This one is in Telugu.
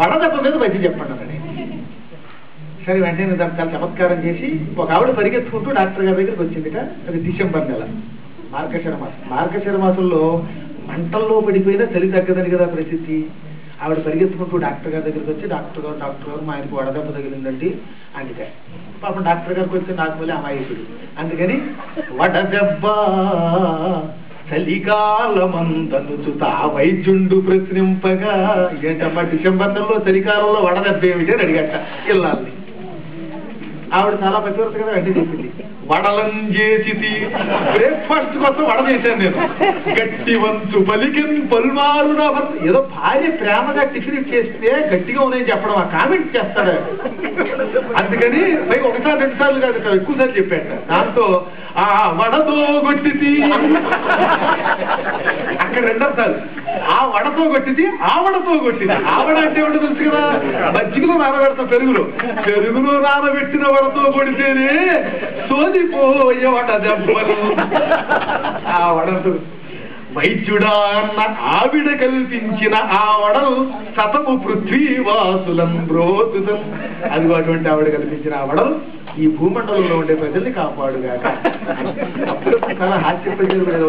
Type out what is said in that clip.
వడదెబ్బ మీద వైద్యం చెప్పండి అన్నాడు. సరే వెంటనే దాన్ని చాలా చమత్కారం చేసి ఒక ఆవిడ పరిగెత్తుకుంటూ డాక్టర్ గారి దగ్గరికి వచ్చిందిట. అది డిసెంబర్ నెల. మార్గశర మాసం. మార్గశర మాసంలో మంటల్లో పడిపోయినా చలి తగ్గదని కదా ప్రసిద్ధి ఆవిడ పరిగెత్తుకుంటూ డాక్టర్ గారి దగ్గరికి వచ్చి డాక్టర్ గారు డాక్టర్ గారు మా ఆయనకు వడదెబ్బ తగిలిందండి అందుకే పాపం డాక్టర్ గారికి వచ్చి నాకు మళ్ళీ అమాయకుడు. అందుకని వడదెబ్బ చలికాలమందనుచు తా వైద్యుండు ప్రశ్నింపగా ఏంటమ్మా డిసెంబర్ నెలలో చలికాలంలో వడదెబ్బ ఏమిటి అని అడిగట ఇల్లాల్ని. ఆవిడ చాలా పచ్చివర్త కదా వెంటనే చెప్పింది. వడలం చేసి బ్రేక్ఫాస్ట్ కోసం వడ చేశాను నేను. గట్టి వంతు పలికిన్ పల్మారు నా భర్త. ఏదో భార్య ప్రేమగా టిఫిన్ చేస్తే గట్టిగా ఉన్నాయని చెప్పడం ఆ కామెంట్ చేస్తాడు. అందుకని పై ఒకసారి రెండు సార్లు కాదు ఎక్కువసార్లు చెప్పాడు. దాంతో ఆ వడతో ఇక్కడ రెండో సార్. ఆ వడతో కొట్టింది ఆవడతో కొట్టింది ఆవడ అంటే ఏమిటో తెలుసు కదా? మజ్జిగలో నానబెడతాం పెరుగులో. పెరుగులో నానబెట్టిన వడతో కొడితేనే సోదిపోయే వడ దెబ్బలు. ఆ వడతో వైద్యుడా అన్న ఆవిడ కల్పించిన ఆ వడలు సతము పృథ్వీవాసులం బ్రోతుతం. అది అటువంటి ఆవిడ కల్పించిన ఆ వడలు ఈ భూమండలంలో ఉండే ప్రజల్ని కాపాడుగాక. అప్పుడు చాలా హాస్యపరిచయం